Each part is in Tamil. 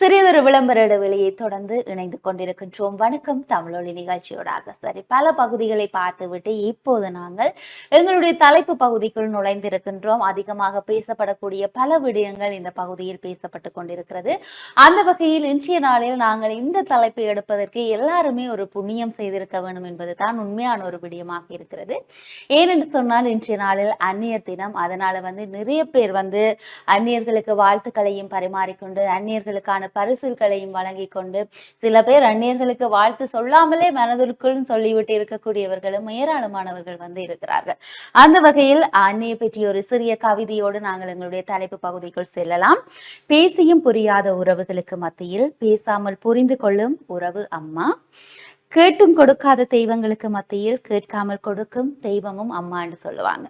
சிறிதொரு விளம்பர இடைவெளியை தொடர்ந்து இணைந்து கொண்டிருக்கின்றோம். வணக்கம். தமிழொலி நிகழ்ச்சியோடாக சரி பல பகுதிகளை பார்த்துவிட்டு இப்போது நாங்கள் எங்களுடைய தலைப்பு பகுதிக்குள் நுழைந்திருக்கின்றோம். அதிகமாக பேசப்படக்கூடிய பல விடயங்கள் இந்த பகுதியில் பேசப்பட்டு கொண்டிருக்கிறது. அந்த வகையில் இன்றைய நாளில் நாங்கள் இந்த தலைப்பை எடுப்பதற்கு எல்லாருமே ஒரு புண்ணியம் செய்திருக்க வேண்டும் என்பது தான் உண்மையான ஒரு விடயமாக இருக்கிறது. ஏனென்று சொன்னால் இன்றைய நாளில் அந்நியர் தினம். அதனால வந்து நிறைய பேர் வந்து அந்நியர்களுக்கு வாழ்த்துக்களையும் பரிமாறிக்கொண்டு அந்நியர்களுக்கான பரிசுகளையும் வழங்கி கொண்டு சில பேர் அந்நியர்களுக்கு வாழ்த்து சொல்லாமலே மனதிற்குள் சொல்லிவிட்டு இருக்கக்கூடியவர்களும் ஏராளமானவர்கள் வந்து இருக்கிறார்கள். அந்த வகையில் அன்னையை பற்றிய ஒரு சிறிய கவிதையோடு நாங்கள் எங்களுடைய தலைப்பு பகுதிக்குள் செல்லலாம். பேசியும் புரியாத உறவுகளுக்கு மத்தியில் பேசாமல் புரிந்து கொள்ளும் உறவு அம்மா. கேட்டும் கொடுக்காத தெய்வங்களுக்கு மத்தியில் கேட்காமல் கொடுக்கும் தெய்வமும் அம்மான்னு சொல்லுவாங்க.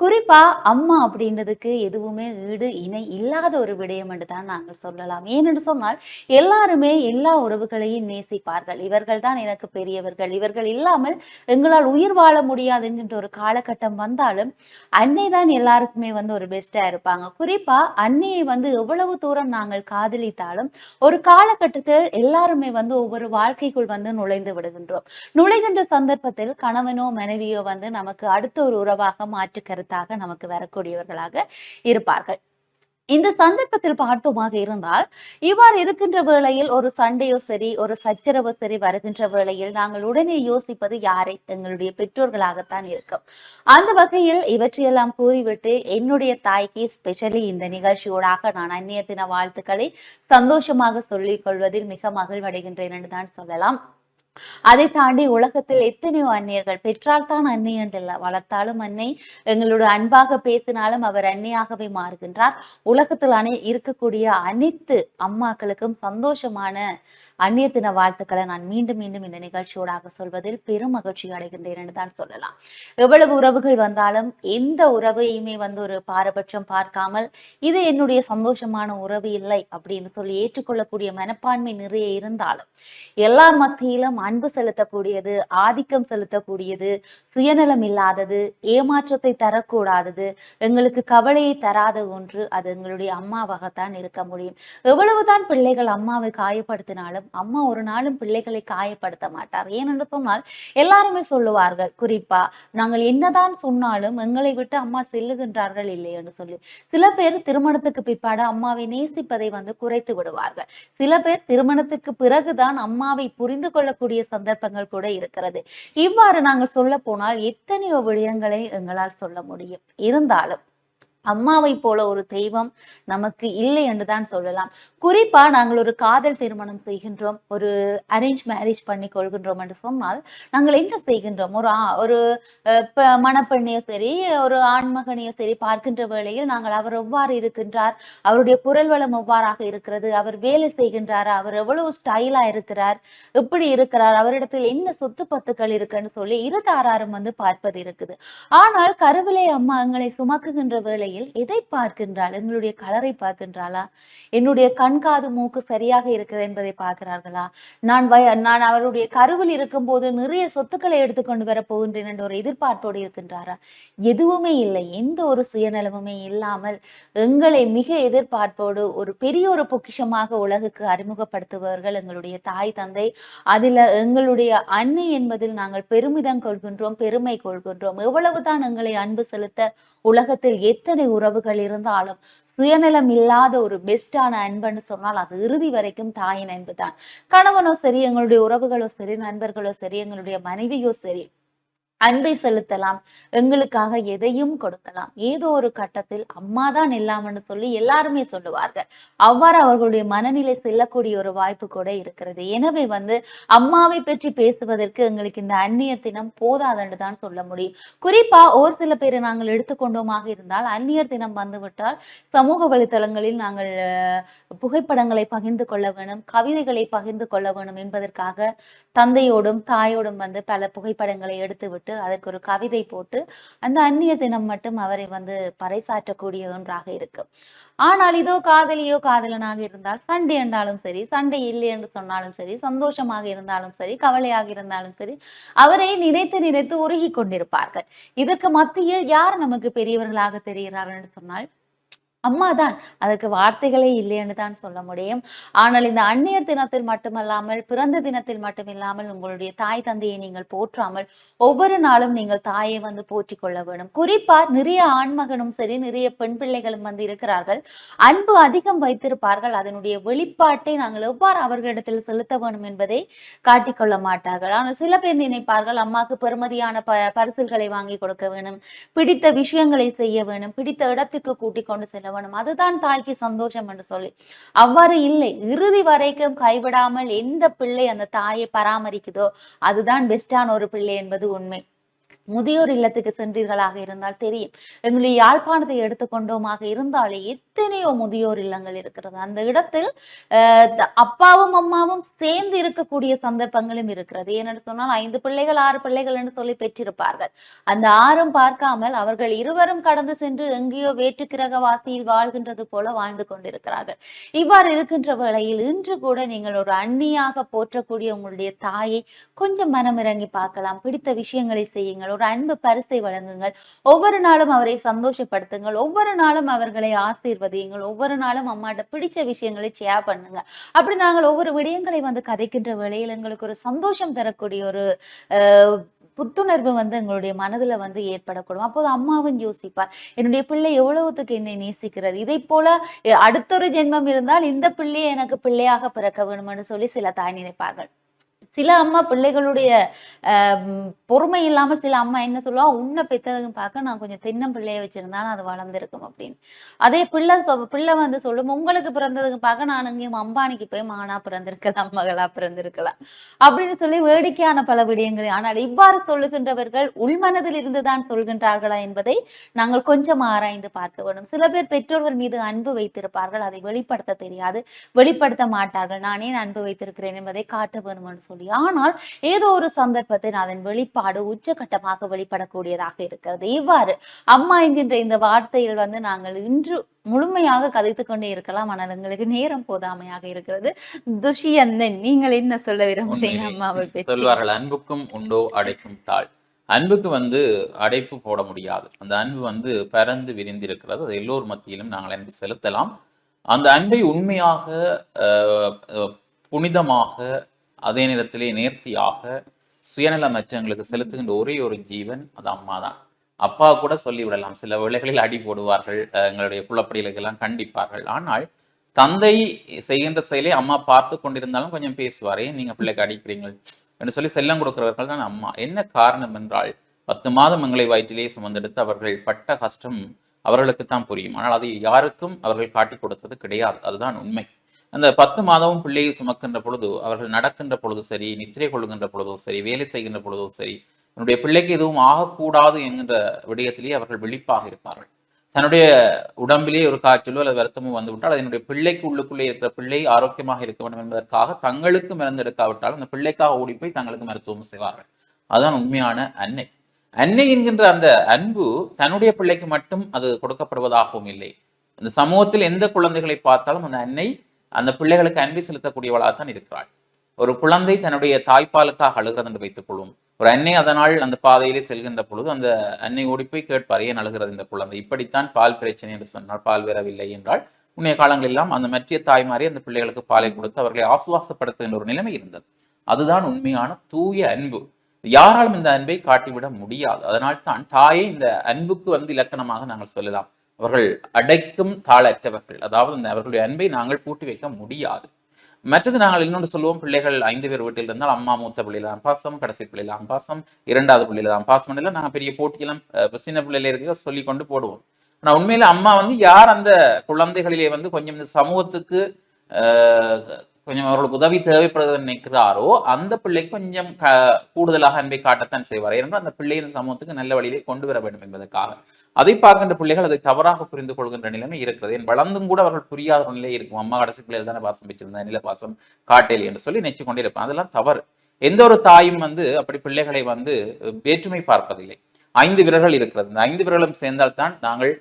குறிப்பா அம்மா அப்படின்றதுக்கு எதுவுமே ஈடு இணை இல்லாத ஒரு விடயம் என்று தான் நாங்கள் சொல்லலாம். ஏனென்று சொன்னால் எல்லாருமே எல்லா உறவுகளையும் நேசிப்பார்கள். இவர்கள் தான் எனக்கு பெரியவர்கள். இவர்கள் இல்லாமல் எங்களால் உயிர் வாழ முடியாது என்கின்ற ஒரு காலகட்டம் வந்தாலும் அன்னை தான் எல்லாருக்குமே வந்து ஒரு பெஸ்டா இருப்பாங்க. குறிப்பா அன்னையை வந்து எவ்வளவு தூரம் நாங்கள் காதலித்தாலும் ஒரு காலகட்டத்தில் எல்லாருமே வந்து ஒவ்வொரு வாழ்க்கைக்குள் வந்து நுழைந்து விடுகின்றோம் நுழைகின்ற சந்தர்ப்பத்தில் கணவனோ மனைவியோ வந்து நமக்கு அடுத்த ஒரு உறவாக மாற்று கருத்தாக நமக்கு வரக்கூடியவர்களாக இருப்பார்கள். இந்த சந்தர்ப்பத்தில் பார்த்தோமாக இருந்தால் இவ்வாறு இருக்கின்ற வேளையில் ஒரு சண்டையோ சரி ஒரு சச்சரவோ சரி வருகின்ற வேளையில் நாங்கள் உடனே யோசிப்பது யாரை? எங்களுடைய பெற்றோர்களாகத்தான் இருக்கும். அந்த வகையில் இவற்றையெல்லாம் கூறிவிட்டு என்னுடைய தாய்க்கு ஸ்பெஷலி இந்த நிகழ்ச்சியோடாக நான் அந்நிய தின வாழ்த்துக்களை சந்தோஷமாக சொல்லிக் கொள்வதில் மிக மகிழ்வடைகின்றேன் என்று தான் சொல்லலாம். அதை தாண்டி உலகத்தில் எத்தனையோ அந்நியர்கள் பெற்றால் தான் அன்னை என்று வளர்த்தாலும் அன்னை எங்களோட அன்பாக பேசினாலும் அவர் அன்னையாகவே மாறுகின்றார். உலகத்தில் அனை இருக்கக்கூடிய அனைத்து அம்மாக்களுக்கும் சந்தோஷமான அந்நிய தின வாழ்த்துக்களை நான் மீண்டும் மீண்டும் இந்த நிகழ்ச்சியோடாக சொல்வதில் பெரும் மகிழ்ச்சி அடைகின்றேன் என்று தான் சொல்லலாம். எவ்வளவு உறவுகள் வந்தாலும் எந்த உறவையுமே வந்து ஒரு பாரபட்சம் பார்க்காமல் இது என்னுடைய சந்தோஷமான உறவு இல்லை அப்படின்னு சொல்லி ஏற்றுக்கொள்ளக்கூடிய மனப்பான்மை நிறைய இருந்தாலும் எல்லார் மத்தியிலும் அன்பு செலுத்தக்கூடியது ஆதிக்கம் செலுத்தக்கூடியது சுயநலம் இல்லாதது ஏமாற்றத்தை தரக்கூடாதது எங்களுக்கு கவலையை தராத ஒன்று அது எங்களுடைய அம்மாவாகத்தான் இருக்க முடியும். எவ்வளவுதான் பிள்ளைகள் அம்மாவை காயப்படுத்தினாலும் அம்மா ஒரு நாளும் பிள்ளைகளை காயப்படுத்த மாட்டார். ஏனென்று சொன்னால் எல்லாருமே சொல்லுவார்கள் குறிப்பா நாங்கள் என்னதான் சொன்னாலும் எங்களை விட்டு அம்மா செல்லுகின்றார்கள் இல்லை என்று சொல்லி. சில பேர் திருமணத்துக்கு பிற்பாடு அம்மாவை நேசிப்பதை வந்து குறைத்து விடுவார்கள். சில பேர் திருமணத்துக்கு பிறகுதான் அம்மாவை புரிந்து கொள்ளக்கூடிய சந்தர்ப்பங்கள் கூட இருக்கிறது. இவ்வாறு நாங்கள் சொல்ல போனால் எத்தனையோ விடயங்களை எங்களால் சொல்ல முடியும். இருந்தாலும் அம்மாவை போல ஒரு தெய்வம் நமக்கு இல்லை என்றுதான் சொல்லலாம். குறிப்பா நாங்கள் ஒரு காதல் திருமணம் செய்கின்றோம் ஒரு அரேஞ்ச் மேரேஜ் பண்ணி கொள்கின்றோம் என்று சொன்னால் நாங்கள் என்ன செய்கின்றோம்? ஒரு ஒரு மணப்பெண்ணையோ சரி ஒரு ஆண்மகனையோ சரி பார்க்கின்ற வேளையில் நாங்கள் அவர் எவ்வாறு இருக்கின்றார்? அவருடைய குரல் வளம் எவ்வாறாக இருக்கிறது? அவர் வேலை செய்கின்றார்? அவர் எவ்வளவு ஸ்டைலா இருக்கிறார்? எப்படி இருக்கிறார்? அவரிடத்தில் என்ன சொத்து பத்துக்கள் இருக்குன்னு சொல்லி இரு தாராரும் வந்து பார்ப்பது இருக்குது. ஆனால் கருவிலே அம்மா எங்களை சுமக்குகின்ற வேளையில் எதை பார்க்கின்றாள்? என்னுடைய கலரை பார்க்கின்றாளா? என்னுடைய கண் காது மூக்கு சரியாக இருக்குது என்பதை பார்க்கிறார்களா? நான் வய நான் அவருடைய கருவில் இருக்கும்போது நிறைய சொத்துக்களை எடுத்துக்கொண்டு வர போகின்றேன் என்ற ஒரு எதிர்பார்ப்போடு இருக்கின்றாரா? எதுவுமே இல்லை. எந்த ஒரு சுயநலமுமே இல்லாமல் எங்களை மிக எதிர்பார்ப்போடு ஒரு பெரிய ஒரு பொக்கிஷமாக உலகுக்கு அறிமுகப்படுத்துபவர்கள் எங்களுடைய தாய் தந்தை. அதில் எங்களுடைய அன்னை என்பதில் நாங்கள் பெருமிதம் கொள்கின்றோம் பெருமை கொள்கின்றோம். எவ்வளவுதான் எங்களை அன்பு செலுத்த உலகத்தில் எத்தனை உறவுகள் இருந்தாலும் சுயநலம் இல்லாத ஒரு பெஸ்டான அன்புன்னு சொன்னால் அது இறுதி வரைக்கும் தாயின் அன்பு தான் கணவனோ சரி எங்களுடைய உறவுகளோ சரி நண்பர்களோ சரி எங்களுடைய மனைவியோ சரி அன்பை செலுத்தலாம். எங்களுக்காக எதையும் கொடுக்கலாம். ஏதோ ஒரு கட்டத்தில் அம்மா தான் சொல்லி எல்லாருமே சொல்லுவார்கள். அவ்வாறு அவர்களுடைய மனநிலை செல்லக்கூடிய ஒரு வாய்ப்பு கூட இருக்கிறது. எனவே வந்து அம்மாவை பற்றி பேசுவதற்கு எங்களுக்கு இந்த அந்நிய தினம் போதாதுன்னு தான் சொல்ல முடியும். குறிப்பா ஒரு சில பேரை நாங்கள் எடுத்துக்கொண்டோமாக இருந்தால் அந்நியர் தினம் வந்துவிட்டால் சமூக வலைத்தளங்களில் நாங்கள் புகைப்படங்களை பகிர்ந்து கொள்ள வேணும் கவிதைகளை பகிர்ந்து கொள்ள வேணும் என்பதற்காக தந்தையோடும் தாயோடும் வந்து பல புகைப்படங்களை எடுத்து விட்டு அதற்கு ஒரு கவிதை போட்டு அந்த அந்நிய தினம் மட்டும் அவரை வந்து பறைசாற்றக்கூடிய ஒன்றாக இருக்கு. ஆனால் இதோ காதலியோ காதலனாக இருந்தால் சண்டை என்றாலும் சரி சண்டை இல்லை என்று சொன்னாலும் சரி சந்தோஷமாக இருந்தாலும் சரி கவலையாக இருந்தாலும் சரி அவரை நினைத்து நினைத்து உருகி கொண்டிருப்பார்கள். இதற்கு மத்தியில் யார் நமக்கு பெரியவர்களாக தெரிகிறார்கள் என்று சொன்னால் அம்மா தான் அதற்கு வார்த்தைகளே இல்லைன்னு தான் சொல்ல முடியும். ஆனால் இந்த அந்நியர் தினத்தில் மட்டுமல்லாமல் பிறந்த தினத்தில் மட்டுமில்லாமல் உங்களுடைய தாய் தந்தையை நீங்கள் போற்றாமல் ஒவ்வொரு நாளும் நீங்கள் தாயை வந்து போற்றிக் கொள்ள வேண்டும். குறிப்பா நிறைய ஆண்மகனும் சரி நிறைய பெண் பிள்ளைகளும் வந்து இருக்கிறார்கள். அன்பு அதிகம் வைத்திருப்பார்கள். அதனுடைய வெளிப்பாட்டை நாங்கள் எவ்வாறு அவர்களிடத்தில் செலுத்த வேண்டும் என்பதை காட்டிக்கொள்ள மாட்டார்கள். ஆனால் சில பேர் நினைப்பார்கள் அம்மாக்கு பெருமதியான ப பரிசில்களை வாங்கி கொடுக்க வேண்டும். பிடித்த விஷயங்களை செய்ய வேண்டும். பிடித்த இடத்திற்கு கூட்டிக் கொண்டு செல்ல வேணும் அதுதான் தாய்க்கு சந்தோஷம் என்று சொல்லி. அவ்வாறு இல்லை. இறுதி வரைக்கும் கைவிடாமல் எந்த பிள்ளை அந்த தாயை பராமரிக்குதோ அதுதான் பெஸ்டான ஒரு பிள்ளை என்பது உண்மை. முதியோர் இல்லத்துக்கு சென்றீர்களாக இருந்தால் தெரியும். எங்களுடைய யாழ்ப்பாணத்தை எடுத்துக்கொண்டோமாக இருந்தாலே எத்தனையோ முதியோர் இல்லங்கள் இருக்கிறது. அந்த இடத்தில் அப்பாவும் அம்மாவும் சேர்ந்து இருக்கக்கூடிய சந்தர்ப்பங்களும் இருக்கிறது. ஏனென்று சொன்னால் ஐந்து பிள்ளைகள் ஆறு பிள்ளைகள் என்று சொல்லி பெற்றிருப்பார்கள். அந்த ஆறும் பார்க்காமல் அவர்கள் இருவரும் கடந்து சென்று எங்கேயோ வேற்று வாசியில் வாழ்கின்றது போல வாழ்ந்து கொண்டிருக்கிறார்கள். இவ்வாறு இருக்கின்ற வேளையில் இன்று கூட நீங்கள் ஒரு அண்ணியாக போற்றக்கூடிய உங்களுடைய தாயை கொஞ்சம் மனமிறங்கி பார்க்கலாம். பிடித்த விஷயங்களை செய்யுங்கள். ஒரு அன்பு பரிசை வழங்குங்கள். ஒவ்வொரு நாளும் அவரை சந்தோஷப்படுத்துங்கள். ஒவ்வொரு நாளும் அவர்களை ஆசீர்வதியுங்கள். ஒவ்வொரு நாளும் அம்மாட்ட பிடிச்ச விஷயங்களை ஷேர் பண்ணுங்க. அப்படி நாங்கள் ஒவ்வொரு விடயங்களை வந்து கதைக்கின்ற வேளையில் எங்களுக்கு ஒரு சந்தோஷம் தரக்கூடிய ஒரு அஹ், புத்துணர்வு வந்து எங்களுடைய மனதுல வந்து ஏற்படக்கூடும். அப்போது அம்மாவும் யோசிப்பார் என்னுடைய பிள்ளை எவ்வளவுத்துக்கு என்னை நேசிக்கிறது? இதை போல அடுத்தொரு ஜென்மம் இருந்தால் இந்த பிள்ளையை எனக்கு பிள்ளையாக பிறக்க வேணும்னு சொல்லி சில தாய் நினைப்பார்கள். சில அம்மா பிள்ளைகளுடைய பொறுமை இல்லாமல் சில அம்மா என்ன சொல்லுவா? உன்னை பெத்ததுக்கு பார்க்க நான் கொஞ்சம் தென்னம் பிள்ளைய வச்சிருந்தாலும் அது வளர்ந்துருக்கும் அப்படின்னு. அதே பிள்ளை சொ- பிள்ளை வந்து சொல்லும் உங்களுக்கு பிறந்ததுக்கு பார்க்க நான் இங்கேயும் அம்பானிக்கு போய் மகனா பிறந்திருக்கலாம் மகளா பிறந்திருக்கலாம் அப்படின்னு சொல்லி வேடிக்கையான பல விடயங்கள் ஆனால் இவ்வாறு சொல்லுகின்றவர்கள் உள்மனதில் இருந்துதான் சொல்கின்றார்களா என்பதை நாங்கள் கொஞ்சம் ஆராய்ந்து பார்க்க வேண்டும். சில பேர் பெற்றோர்கள் மீது அன்பு வைத்திருப்பார்கள் அதை வெளிப்படுத்த தெரியாது வெளிப்படுத்த மாட்டார்கள். நானே அன்பு வைத்திருக்கிறேன் என்பதை காட்ட வேண்டும் என்று சொல்லி ஆனால் ஏதோ ஒரு சந்தர்ப்பத்தில் அதன் வெளிப்பாடு உச்சகட்டமாக வெளிப்படக்கூடியதாக இருக்கிறது. இவ்வாறு அம்மா என்கின்ற இந்த வார்த்தையில் வந்து நாங்கள் இன்று முழுமையாக கதைத்துக் கொண்டே இருக்கலாம். ஆனால் எங்களுக்கு நேரம் போதாமையாக இருக்கிறது. துஷியந்தன் நீங்கள் என்ன சொல்ல விரும்புறீங்க. அம்மாவை சொல்வார்கள் அன்புக்கும் உண்டோ அடைக்கும் தாள் அன்புக்கு வந்து அடைப்பு போட முடியாது. அந்த அன்பு வந்து பரந்து விரிந்திருக்கிறது. அது எல்லோர் மத்தியிலும் நாங்கள் அன்பு செலுத்தலாம். அந்த அன்பை உண்மையாக புனிதமாக அதே நேரத்திலே நேர்த்தியாக சுயநலமற்றவங்களுக்கு செலுத்துகின்ற ஒரே ஒரு ஜீவன் அது அம்மா தான் அப்பா கூட சொல்லிவிடலாம். சில வேளைகளில் அடி போடுவார்கள் எங்களுடைய குளப்படிகளுக்கெல்லாம் கண்டிப்பார்கள். ஆனால் தந்தை செய்கின்ற செயலை அம்மா பார்த்து கொண்டிருந்தாலும் கொஞ்சம் பேசுவார் ஏன் நீங்க பிள்ளைக்கு அடிக்கிறீங்க என்று சொல்லி செல்லம் கொடுக்கிறவர்கள் தான் அம்மா. என்ன காரணம் என்றால் பத்து மாதம் எங்களை வயிற்றிலேயே சுமந்தெடுத்து அவர்கள் பட்ட கஷ்டம் அவர்களுக்கு தான் புரியும். ஆனால் அதை யாருக்கும் அவர்கள் காட்டி கொடுத்தது கிடையாது. அதுதான் உண்மை. அந்த பத்து மாதமும் பிள்ளையை சுமக்கின்ற பொழுது அவர்கள் நடக்கின்ற பொழுது சரி நித்திரை கொள்கின்ற பொழுதோ சரி வேலை செய்கின்ற பொழுதோ சரி தன்னுடைய பிள்ளைக்கு எதுவும் ஆகக்கூடாது என்கின்ற விடயத்திலேயே அவர்கள் விழிப்பாக இருப்பார்கள். தன்னுடைய உடம்பிலே ஒரு காய்ச்சலோ அல்லது வருத்தமோ வந்துவிட்டால் அதனுடைய பிள்ளைக்கு உள்ளுக்குள்ளே இருக்கிற பிள்ளை ஆரோக்கியமாக இருக்க வேண்டும் என்பதற்காக தங்களுக்கு மருந்து எடுக்காவிட்டாலும் அந்த பிள்ளைக்காக ஓடி போய் தங்களுக்கு மருத்துவம் செய்வார்கள். அதுதான் உண்மையான அன்னை. அன்னை என்கின்ற அந்த அன்பு தன்னுடைய பிள்ளைக்கு மட்டும் அது கொடுக்கப்படுவதாகவும் இல்லை. இந்த சமூகத்தில் எந்த குழந்தைகளை பார்த்தாலும் அந்த அன்னை அந்த பிள்ளைகளுக்கு அன்பை செலுத்தக்கூடியவளாகத்தான் இருக்கிறாள். ஒரு குழந்தை தன்னுடைய தாய்ப்பாலுக்காக அழுகிறது என்று வைத்துக் கொள்ளும் ஒரு அன்னை அதனால் அந்த பாதையிலே செல்கின்ற பொழுது அந்த அன்னை ஓடிப்போய் கேட்பார் ஏன் அழுகிறது இந்த குழந்தை? இப்படித்தான் பால் பிரச்சனை என்று சொன்னால் பால் வரவில்லை என்றால் முன்னைய காலங்களெல்லாம் அந்த மற்றிய தாய்மாரி அந்த பிள்ளைகளுக்கு பாலை கொடுத்து அவர்களை ஆசுவாசப்படுத்துகின்ற ஒரு நிலைமை இருந்தது. அதுதான் உண்மையான தூய அன்பு. யாராலும் இந்த அன்பை காட்டிவிட முடியாது. அதனால் தான் தாயை இந்த அன்புக்கு வந்து இலக்கணமாக நாங்கள் சொல்லலாம். அவர்கள் அடைக்கும் தாளற்றவர்கள். அதாவது இந்த அவர்களுடைய அன்பை நாங்கள் பூட்டி வைக்க முடியாது. மற்றது நாங்கள் இன்னொன்று சொல்லுவோம் பிள்ளைகள் ஐந்து பேர் வீட்டில் இருந்தால் அம்மா மூத்த பிள்ளையில தான் பாசம் கடைசி பிள்ளையில தான் பாசம் இரண்டாவது பிள்ளையில தான் பாசம் எல்லாம் நாங்கள் பெரிய போட்டியெல்லாம் சின்ன பிள்ளையில இருக்க சொல்லி கொண்டு போடுவோம். ஆனால் உண்மையில அம்மா வந்து யார் அந்த குழந்தைகளிலே வந்து கொஞ்சம் இந்த சமூகத்துக்கு கொஞ்சம் அவர்களுக்கு உதவி தேவைப்படுகிறது நினைக்கிறாரோ அந்த பிள்ளைக்கு கொஞ்சம் க கூடுதலாக அன்பை காட்டத்தான் செய்வார். ஏனென்றால் அந்த பிள்ளையின் சமூகத்துக்கு நல்ல வழியிலே கொண்டு வர வேண்டும் என்பதற்காக. அதை பார்க்கின்ற பிள்ளைகள் அதை தவறாக புரிந்து கொள்கின்ற நிலைமை இருக்கிறது. என் வளர்ந்தும் கூட அவர்கள் புரியாத ஒரு நிலை இருக்கும். அம்மா கடைசி பிள்ளைகள் தானே பாசம் வச்சிருந்தா நில பாசம் காட்டேலி என்று சொல்லி நெச்சு கொண்டே இருப்பான் அதெல்லாம் தவறு. எந்த ஒரு தாயும் வந்து அப்படி பிள்ளைகளை வந்து வேற்றுமை பார்ப்பதில்லை. ஐந்து விரல்கள் இருக்கிறது. இந்த ஐந்து விரலும் சேர்ந்தால்தான் நாங்கள்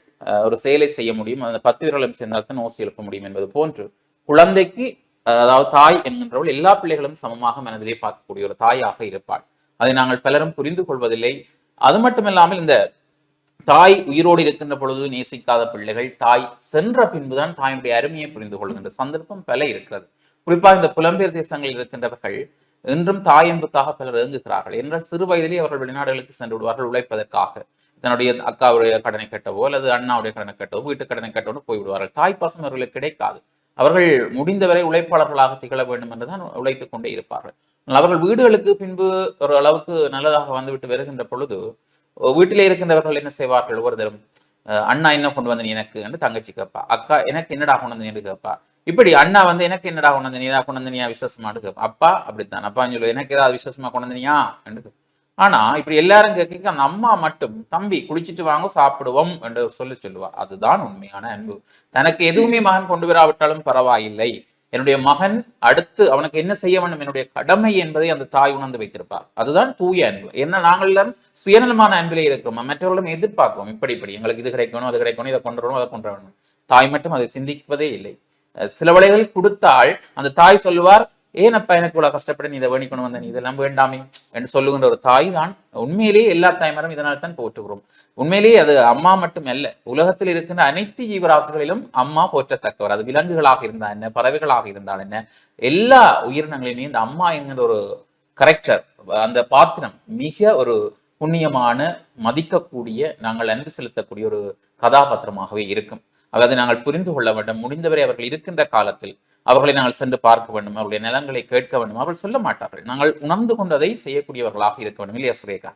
ஒரு செயலை செய்ய முடியும். அந்த பத்து விரலும் சேர்ந்தால்தான் ஓசி எழுப்ப முடியும் என்பது போன்று. குழந்தைக்கு அதாவது தாய் என்கின்றவள் எல்லா பிள்ளைகளும் சமமாக மனதிலே பார்க்கக்கூடிய ஒரு தாயாக இருப்பாள். அதை நாங்கள் பலரும் புரிந்து கொள்வதில்லை. அது மட்டுமில்லாமல் இந்த தாய் உயிரோடு இருக்கின்ற பொழுது நேசிக்காத பிள்ளைகள் தாய் சென்ற பின்புதான் தாயினுடைய அருமையை புரிந்து கொள்கின்ற சந்தர்ப்பம் பல இருக்கிறது. குறிப்பாக இந்த புலம்பெயர் தேசங்களில் இருக்கின்றவர்கள் இன்றும் தாயன்புக்காக பலர் இயங்குகிறார்கள் என்றால் சிறு வயதிலே அவர்கள் வெளிநாடுகளுக்கு சென்று விடுவார்கள் உழைப்பதற்காக. தன்னுடைய அக்காவுடைய கடனை கட்டவோ அல்லது அண்ணாவுடைய கடனை கட்டவோ வீட்டு கடனை கட்டவோ போய்விடுவார்கள். தாய் பாசம் அவர்களுக்கு கிடைக்காது. அவர்கள் முடிந்தவரை உழைப்பாளர்களாக திகழ வேண்டும் என்றுதான் உழைத்துக் கொண்டே இருப்பார்கள். அவர்கள் வீடுகளுக்கு பின்பு ஒரு அளவுக்கு நல்லதாக வந்துவிட்டு வருகின்ற பொழுது வீட்டிலே இருக்கின்றவர்கள் என்ன செய்வார்கள்? ஒரு தரம் அஹ் அண்ணா என்ன கொண்டு வந்து நீ எனக்கு? என்று தங்கச்சி கேட்பா. அக்கா எனக்கு என்னடா கொண்டு வந்து நீ கேட்பா. இப்படி அண்ணா வந்து எனக்கு என்னடா கொண்டு வந்து கொண்டு வந்து நீயா விசேஷமானு கேட்பா. அப்பா அப்படித்தான். அப்பா சொல்லு எனக்கு ஏதாவது விசேஷமா கொண்டு வந்தனியா என்று ஆனா இப்படி எல்லாரும் கேட்க அந்த அம்மா மட்டும் தம்பி குளிச்சுட்டு வாங்க சாப்பிடுவோம் என்று சொல்லி சொல்லுவா. அதுதான் உண்மையான அன்பு. தனக்கு எதுவுமே மகன் கொண்டு வராவிட்டாலும் பரவாயில்லை. என்னுடைய மகன் அடுத்து அவனுக்கு என்ன செய்ய வேண்டும்? என்னுடைய கடமை என்பதை அந்த தாய் உணர்ந்து வைத்திருப்பார். அதுதான் தூய அன்பு. என்ன நாங்கள் எல்லாரும் சுயநலமான அன்பிலே இருக்கிறோம்? மற்றவர்களும் எதிர்பார்க்கிறோம் இப்படி இப்படி. எங்களுக்கு இது கிடைக்கணும் அது கிடைக்கணும் இதை கொண்டு வரணும் அதை கொண்டு வரணும். தாய் மட்டும் அதை சிந்திப்பதே இல்லை. அஹ் சில வேளைகளில் கொடுத்தால் அந்த தாய் சொல்லுவார் ஏன் அப்பா எனக்கு இவ்வளோ கஷ்டப்பட்டு நீ இதை வேணி கொண்டு வந்த? நீ இதெல்லாம் வேண்டாமே என்று சொல்லுகின்ற ஒரு தாய் தான் உண்மையிலேயே எல்லா தாய்மாரும் இதனால் தான் போற்றுகிறோம். உண்மையிலேயே அது அம்மா மட்டும் அல்ல உலகத்தில் இருக்கின்ற அனைத்து ஜீவராசிகளிலும் அம்மா போற்றத்தக்கவர். அது விலங்குகளாக இருந்தால் என்ன? பறவைகளாக இருந்தால் என்ன? எல்லா உயிரினங்களிலுமே இந்த அம்மா என்கிற ஒரு கரெக்டர் அந்த பாத்திரம் மிக ஒரு புண்ணியமான மதிக்கக்கூடிய நாங்கள் அன்பு செலுத்தக்கூடிய ஒரு கதாபாத்திரமாகவே இருக்கும். அதாவது நாங்கள் புரிந்து கொள்ள வேண்டும். முடிந்தவரை அவர்கள் இருக்கின்ற காலத்தில் அவர்களை நாங்கள் சென்று பார்க்க வேண்டும்? அவருடைய நிலங்களை கேட்க வேண்டும்? அவர்கள் சொல்ல மாட்டார்கள். நாங்கள் உணர்ந்து கொண்டதை செய்யக்கூடியவர்களாக இருக்க வேண்டும் இல்லையா சுரேகா?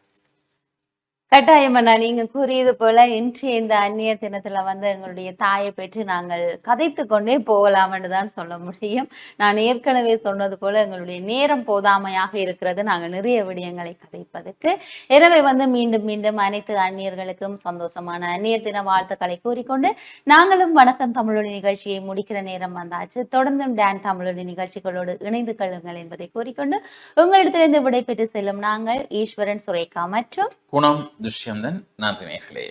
கட்டாயமண்ணா நீங்க கூறியது போல இன்றைய இந்த அந்நிய தினத்துல வந்து எங்களுடைய தாயை பற்றி நாங்கள் கதைத்து கொண்டே போகலாம் தான் சொல்ல முடியும். நான் ஏற்கனவே சொன்னது போல எங்களுடைய நேரம் போதாமையாக இருக்கிறது. நாங்கள் நிறைய விடயங்களை கதைப்பதற்கு. எனவே வந்து மீண்டும் மீண்டும் அனைத்து அந்நியர்களுக்கும் சந்தோஷமான அந்நியர் தின வாழ்த்துக்களை கூறிக்கொண்டு நாங்களும் வணக்கம் தமிழொலி நிகழ்ச்சியை முடிக்கிற நேரம் வந்தாச்சு. தொடர்ந்தும் டேன் தமிழொலி நிகழ்ச்சிகளோடு இணைந்து கொள்ளுங்கள் என்பதை கூறிக்கொண்டு உங்களிடத்திலிருந்து விடைபெற்று செல்லும் நாங்கள் ஈஸ்வரன் சுரேகா மற்றும் குணம் துஷ்யந்தன் நன்றி நேர்களே